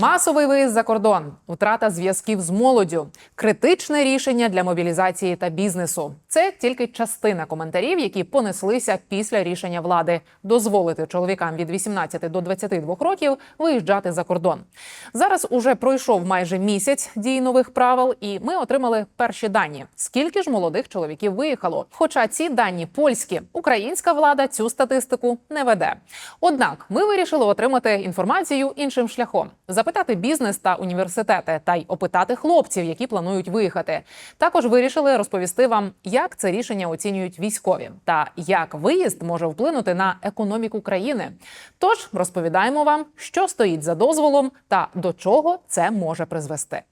Масовий виїзд за кордон, втрата зв'язків з молоддю, критичне рішення для мобілізації та бізнесу. Це тільки частина коментарів, які понеслися після рішення влади дозволити чоловікам від 18 до 22 років виїжджати за кордон. Зараз уже пройшов майже місяць дії нових правил, і ми отримали перші дані. Скільки ж молодих чоловіків виїхало? Хоча ці дані польські, українська влада цю статистику не веде. Однак ми вирішили отримати інформацію іншим шляхом запитати бізнес та університети та й опитати хлопців, які планують виїхати. Також вирішили розповісти вам, як це рішення оцінюють військові та як виїзд може вплинути на економіку країни. Тож розповідаємо вам, що стоїть за дозволом та до чого це може призвести.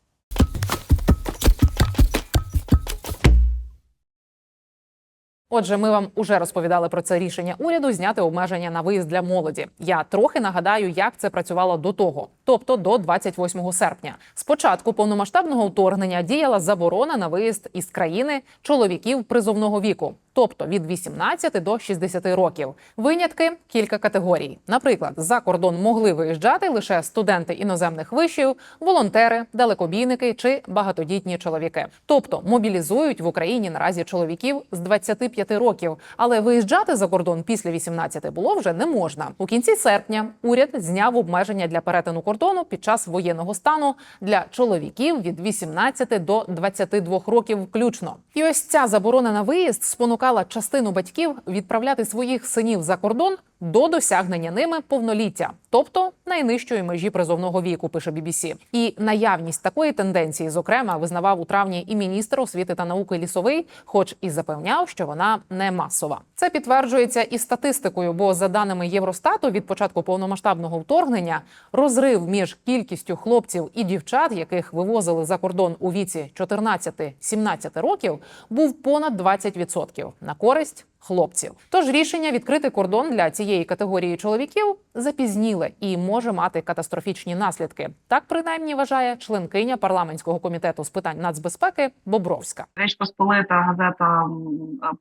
Отже, ми вам уже розповідали про це рішення уряду зняти обмеження на виїзд для молоді. Я трохи нагадаю, як це працювало до того, тобто до 28 серпня. Спочатку повномасштабного вторгнення діяла заборона на виїзд із країни чоловіків призовного віку, тобто від 18 до 60 років. Винятки кілька категорій. Наприклад, за кордон могли виїжджати лише студенти іноземних вишів, волонтери, далекобійники чи багатодітні чоловіки. Тобто мобілізують в Україні наразі чоловіків з 25 років, але виїжджати за кордон після 18 було вже не можна. У кінці серпня уряд зняв обмеження для перетину кордону під час воєнного стану для чоловіків від 18 до 22 років включно. І ось ця заборона на виїзд спонукала частину батьків відправляти своїх синів за кордон до досягнення ними повноліття, тобто найнижчої межі призовного віку, пише BBC. І наявність такої тенденції, зокрема, визнавав у травні і міністр освіти та науки лісовий, хоч і запевняв, що вона не масова. Це підтверджується і статистикою, бо за даними Євростату, від початку повномасштабного вторгнення розрив між кількістю хлопців і дівчат, яких вивозили за кордон у віці 14-17 років, був понад 20% на користь хлопців. Тож рішення відкрити кордон для цієї категорії чоловіків запізніле і може мати катастрофічні наслідки. Так принаймні вважає членкиня парламентського комітету з питань нацбезпеки Бобровська. Річ Посполита газета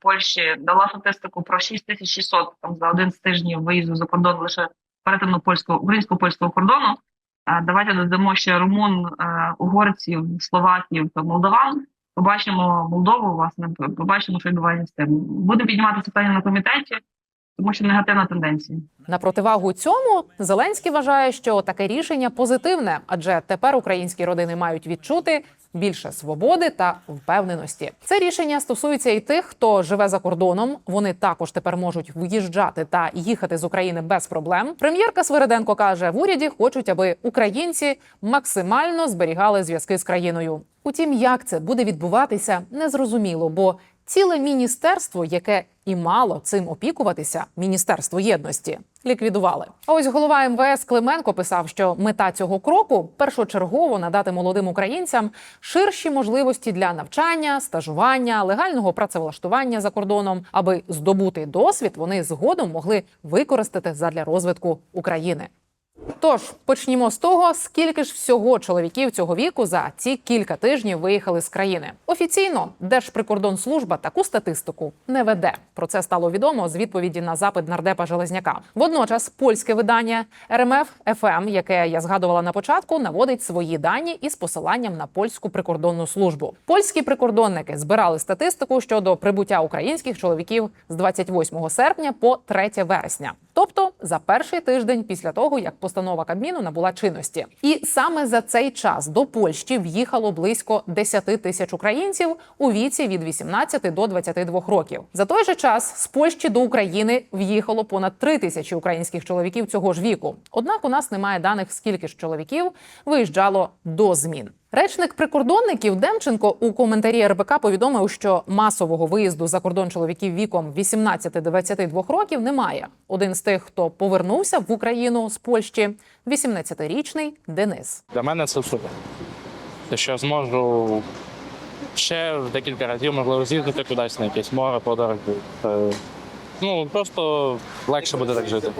Польщі дала статистику про 6600 там за один з тижнів виїзду за кордон лише перетину польського українсько-польського кордону. Е, Давайте додамо ще румун, е, угорців, словаків та молдаван. Побачимо Молдову, власне, побачимо, що відбувається з тим. Будемо піднімати питання на комітеті, тому що негативна тенденція. На противагу цьому Зеленський вважає, що таке рішення позитивне, адже тепер українські родини мають відчути більше свободи та впевненості. Це рішення стосується і тих, хто живе за кордоном. Вони також тепер можуть виїжджати та їхати з України без проблем. Прем'єрка Свириденко каже: в уряді хочуть, аби українці максимально зберігали зв'язки з країною. Утім, як це буде відбуватися, незрозуміло, бо ціле міністерство, яке і мало цим опікуватися, міністерство єдності, ліквідували. Ось голова МВС Клименко писав, що мета цього кроку першочергово надати молодим українцям ширші можливості для навчання, стажування, легального працевлаштування за кордоном, аби здобути досвід, вони згодом могли використати задля розвитку України. Тож почнімо з того, скільки ж всього чоловіків цього віку за ці кілька тижнів виїхали з країни. Офіційно Держприкордонслужба таку статистику не веде. Про це стало відомо з відповіді на запит нардепа Железняка. Водночас польське видання РМФ ФМ, яке я згадувала на початку, наводить свої дані із посиланням на польську прикордонну службу. Польські прикордонники збирали статистику щодо прибуття українських чоловіків з 28 серпня по 3 вересня. Тобто за перший тиждень після того, як постанова Кабміну набула чинності, і саме за цей час до Польщі в'їхало близько 10 тисяч українців у віці від 18 до 22 років. За той же час з Польщі до України в'їхало понад 3 тисячі українських чоловіків цього ж віку. Однак у нас немає даних, скільки ж чоловіків виїжджало до змін. Речник прикордонників Демченко у коментарі РБК повідомив, що масового виїзду за кордон чоловіків віком 18-22 років немає. Один з тих, хто повернувся в Україну з Польщі, 18-річний Денис. Для мене це супер. Те, що я зможу ще декілька разів можливо з'їздити кудись на якесь море, подорожі. Це Ну просто легше буде так жити.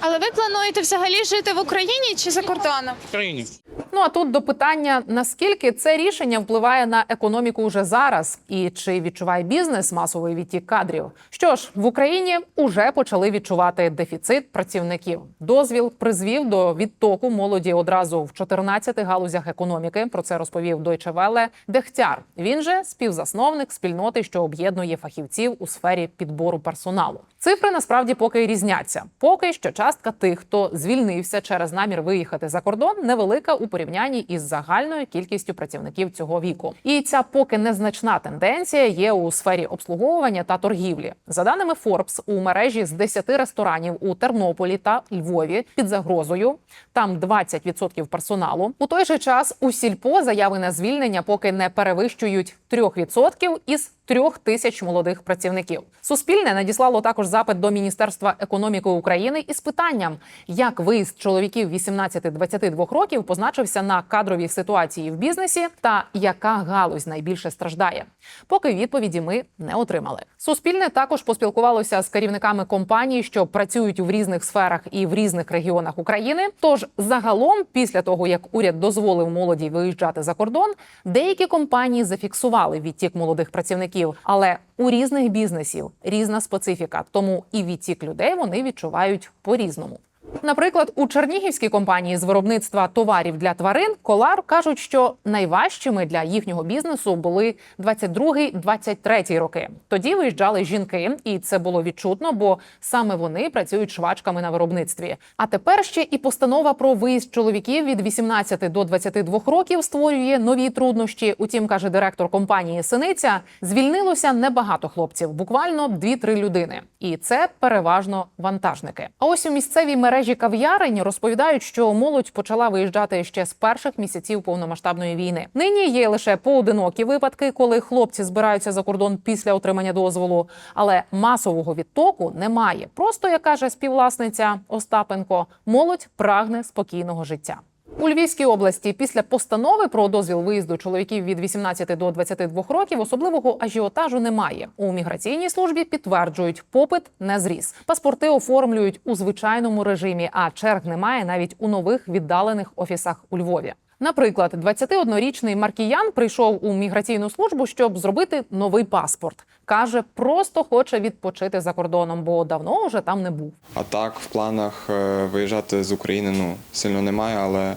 Але ви плануєте взагалі жити в Україні чи за кордоном? В країні. Ну а тут до питання: наскільки це рішення впливає на економіку уже зараз, і чи відчуває бізнес масовий відтік кадрів? Що ж, в Україні уже почали відчувати дефіцит працівників. Дозвіл призвів до відтоку молоді одразу в 14 галузях економіки. Про це розповів Deutsche Welle Дехтяр. Він же співзасновник спільноти, що об'єднує фахівців у сфері підбору персоналу. Цифри насправді поки різняться. Поки що частка тих, хто звільнився через намір виїхати за кордон, невелика у порівнянні із загальною кількістю працівників цього віку. І ця поки незначна тенденція є у сфері обслуговування та торгівлі. За даними Forbes, у мережі з 10 ресторанів у Тернополі та Львові під загрозою. Там 20% персоналу. У той же час у сільпо заяви на звільнення поки не перевищують 3% із трьох тисяч молодих працівників. Суспільне надіслало також запит до Міністерства економіки України із питанням, як виїзд чоловіків 18-22 років позначився на кадровій ситуації в бізнесі та яка галузь найбільше страждає. Поки відповіді ми не отримали. Суспільне також поспілкувалося з керівниками компаній, що працюють в різних сферах і в різних регіонах України. Тож загалом, після того як уряд дозволив молоді виїжджати за кордон, деякі компанії зафіксували відтік молодих працівників, але у різних бізнесів різна специфіка, тому і відтік людей вони відчувають по-різному. Наприклад, у Чернігівській компанії з виробництва товарів для тварин Колар кажуть, що найважчими для їхнього бізнесу були 22-23 роки. Тоді виїжджали жінки, і це було відчутно, бо саме вони працюють швачками на виробництві. А тепер ще і постанова про виїзд чоловіків від 18 до 22 років створює нові труднощі. Утім, каже директор компанії Синиця, звільнилося небагато хлопців, буквально 2-3 людини, і це переважно вантажники. А ось у місцевій мережі кав'ярень розповідають, що молодь почала виїжджати ще з перших місяців повномасштабної війни. Нині є лише поодинокі випадки, коли хлопці збираються за кордон після отримання дозволу, але масового відтоку немає. Просто як каже співвласниця Остапенко, молодь прагне спокійного життя. У Львівській області після постанови про дозвіл виїзду чоловіків від 18 до 22 років особливого ажіотажу немає. У міграційній службі підтверджують, попит не зріс. Паспорти оформлюють у звичайному режимі, а черг немає навіть у нових віддалених офісах у Львові. Наприклад, 21-річний Маркіян прийшов у міграційну службу, щоб зробити новий паспорт. каже, просто хоче відпочити за кордоном, бо давно вже там не був. А так, в планах е, виїжджати з України ну, сильно немає, але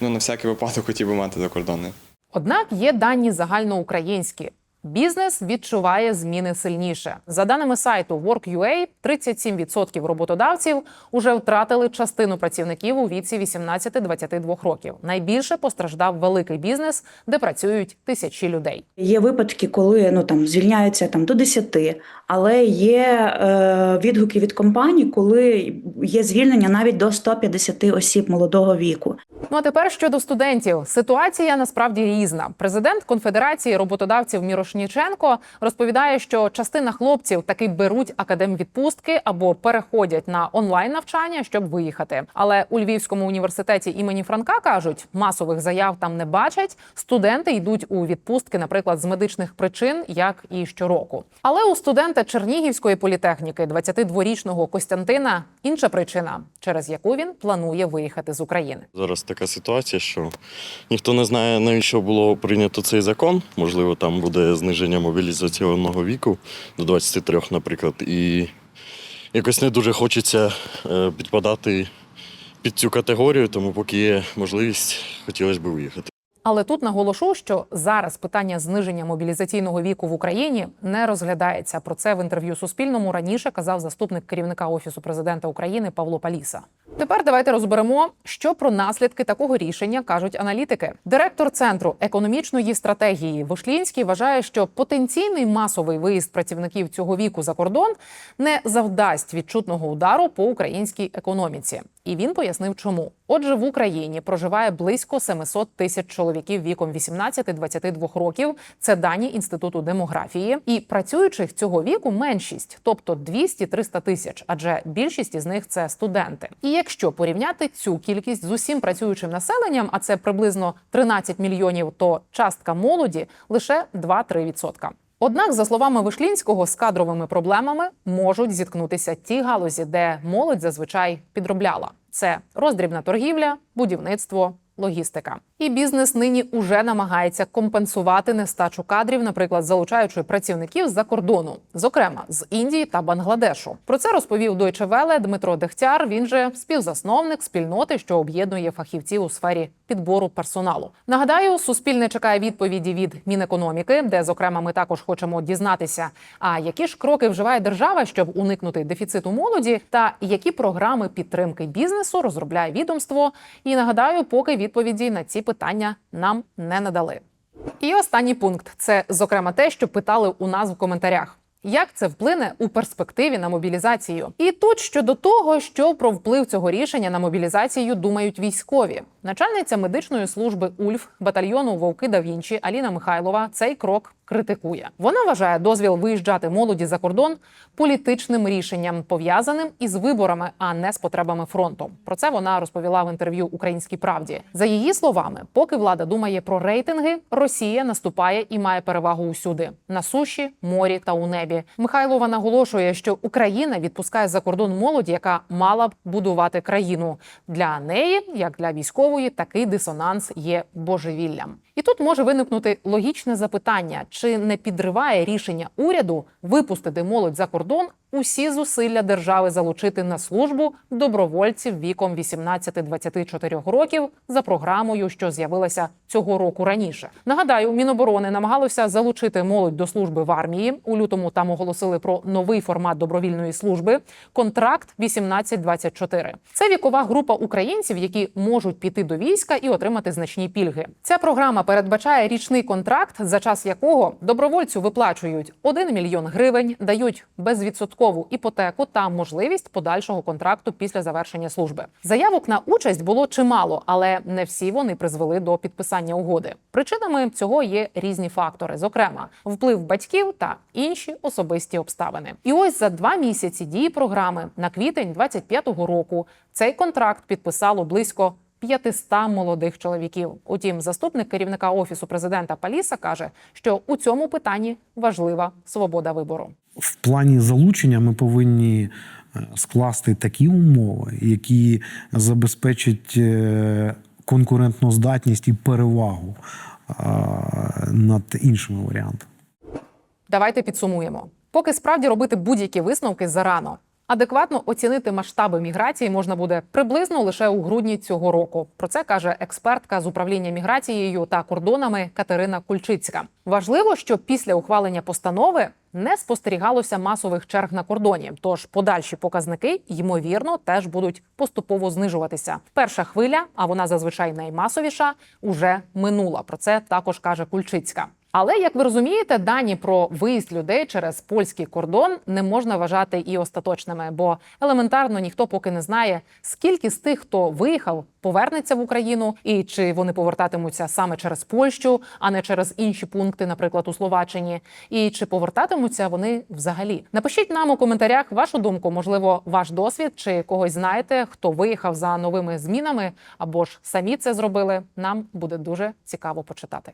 ну, на всякий випадок хотів би мати закордонний. Однак є дані загальноукраїнські. Бізнес відчуває зміни сильніше. За даними сайту Work.ua, 37% роботодавців уже втратили частину працівників у віці 18-22 років. Найбільше постраждав великий бізнес, де працюють тисячі людей. Є випадки, коли ну там звільняються там до 10, але є е, відгуки від компаній, коли є звільнення навіть до 150 осіб молодого віку. Ну а тепер щодо студентів, ситуація насправді різна. Президент Конфедерації роботодавців Мірошніченко розповідає, що частина хлопців таки беруть академвідпустки або переходять на онлайн навчання, щоб виїхати. Але у Львівському університеті імені Франка кажуть, масових заяв там не бачать. Студенти йдуть у відпустки, наприклад, з медичних причин, як і щороку. Але у студента Чернігівської політехніки, 22-річного Костянтина, інша причина, через яку він планує виїхати з України. Зараз така ситуація, що ніхто не знає, навіщо було прийнято цей закон. Можливо, там буде зниження мобілізаційного віку до 23, наприклад. І якось не дуже хочеться е, підпадати під цю категорію, тому поки є можливість, хотілося б виїхати. Але тут наголошу, що зараз питання зниження мобілізаційного віку в Україні не розглядається. Про це в інтерв'ю Суспільному раніше казав заступник керівника офісу президента України Павло Паліса. Тепер давайте розберемо, що про наслідки такого рішення кажуть аналітики. Директор центру економічної стратегії Вишлінський вважає, що потенційний масовий виїзд працівників цього віку за кордон не завдасть відчутного удару по українській економіці. І він пояснив, чому. Отже, в Україні проживає близько 700 тисяч чоловіків віком 18-22 років. Це дані інституту демографії. І працюючих цього віку меншість, тобто 200-300 тисяч, адже більшість із них це студенти. І якщо порівняти цю кількість з усім працюючим населенням, а це приблизно 13 мільйонів, то частка молоді лише 2-3%. Однак, за словами Вишлінського, з кадровими проблемами можуть зіткнутися ті галузі, де молодь зазвичай підробляла. Це роздрібна торгівля, будівництво, логістика. І бізнес нині уже намагається компенсувати нестачу кадрів, наприклад, залучаючи працівників з-за кордону, зокрема з Індії та Бангладешу. Про це розповів Deutsche Welle Дмитро Дегтяр. Він же співзасновник спільноти, що об'єднує фахівців у сфері підбору персоналу. Нагадаю, суспільне чекає відповіді від Мінекономіки, де зокрема ми також хочемо дізнатися, а які ж кроки вживає держава, щоб уникнути дефіциту молоді, та які програми підтримки бізнесу розробляє відомство. І нагадаю, поки відповіді на ці питання нам не надали. І останній пункт це зокрема те, що питали у нас в коментарях. Як це вплине у перспективі на мобілізацію? І тут щодо того, що про вплив цього рішення на мобілізацію думають військові. Начальниця медичної служби УЛЬФ батальйону Вовки да Аліна Михайлова цей крок критикує. Вона вважає дозвіл виїжджати молоді за кордон політичним рішенням, пов'язаним із виборами, а не з потребами фронту. Про це вона розповіла в інтерв'ю Українській правді. За її словами, поки влада думає про рейтинги, Росія наступає і має перевагу усюди на суші, морі та у небі. Михайлова наголошує, що Україна відпускає за кордон молоді, яка мала б будувати країну. Для неї, як для військової, такий дисонанс є божевіллям. І тут може виникнути логічне запитання: чи не підриває рішення уряду випустити молодь за кордон усі зусилля держави залучити на службу добровольців віком 18-24 років за програмою, що з'явилася цього року раніше. Нагадаю, Міноборони намагалося залучити молодь до служби в армії. У лютому там оголосили про новий формат добровільної служби. Контракт 18-24. Це вікова група українців, які можуть піти до війська і отримати значні пільги. Ця програма передбачає річний контракт, за час якого добровольцю виплачують 1 мільйон гривень, дають безвідсоткову іпотеку та можливість подальшого контракту після завершення служби. Заявок на участь було чимало, але не всі вони призвели до підписання угоди. Причинами цього є різні фактори, зокрема вплив батьків та інші особисті обставини. І ось за два місяці дії програми на квітень 25-го року цей контракт підписало близько 500 молодих чоловіків. Утім, заступник керівника офісу президента Паліса каже, що у цьому питанні важлива свобода вибору. в плані залучення ми повинні е, скласти такі умови, які забезпечать е, конкурентну здатність і перевагу е, над іншими варіантами. Давайте підсумуємо. Поки справді робити будь-які висновки зарано. Адекватно оцінити масштаби міграції можна буде приблизно лише у грудні цього року. Про це каже експертка з управління міграцією та кордонами Катерина Кульчицька. Важливо, що після ухвалення постанови не спостерігалося масових черг на кордоні. Тож подальші показники ймовірно теж будуть поступово знижуватися. Перша хвиля, а вона зазвичай наймасовіша, уже минула. Про це також каже Кульчицька. Але як ви розумієте, дані про виїзд людей через польський кордон не можна вважати і остаточними, бо елементарно ніхто поки не знає, скільки з тих, хто виїхав, повернеться в Україну, і чи вони повертатимуться саме через Польщу, а не через інші пункти, наприклад, у Словаччині, і чи повертатимуться вони взагалі. Напишіть нам у коментарях вашу думку, можливо, ваш досвід, чи когось знаєте, хто виїхав за новими змінами, або ж самі це зробили. Нам буде дуже цікаво почитати.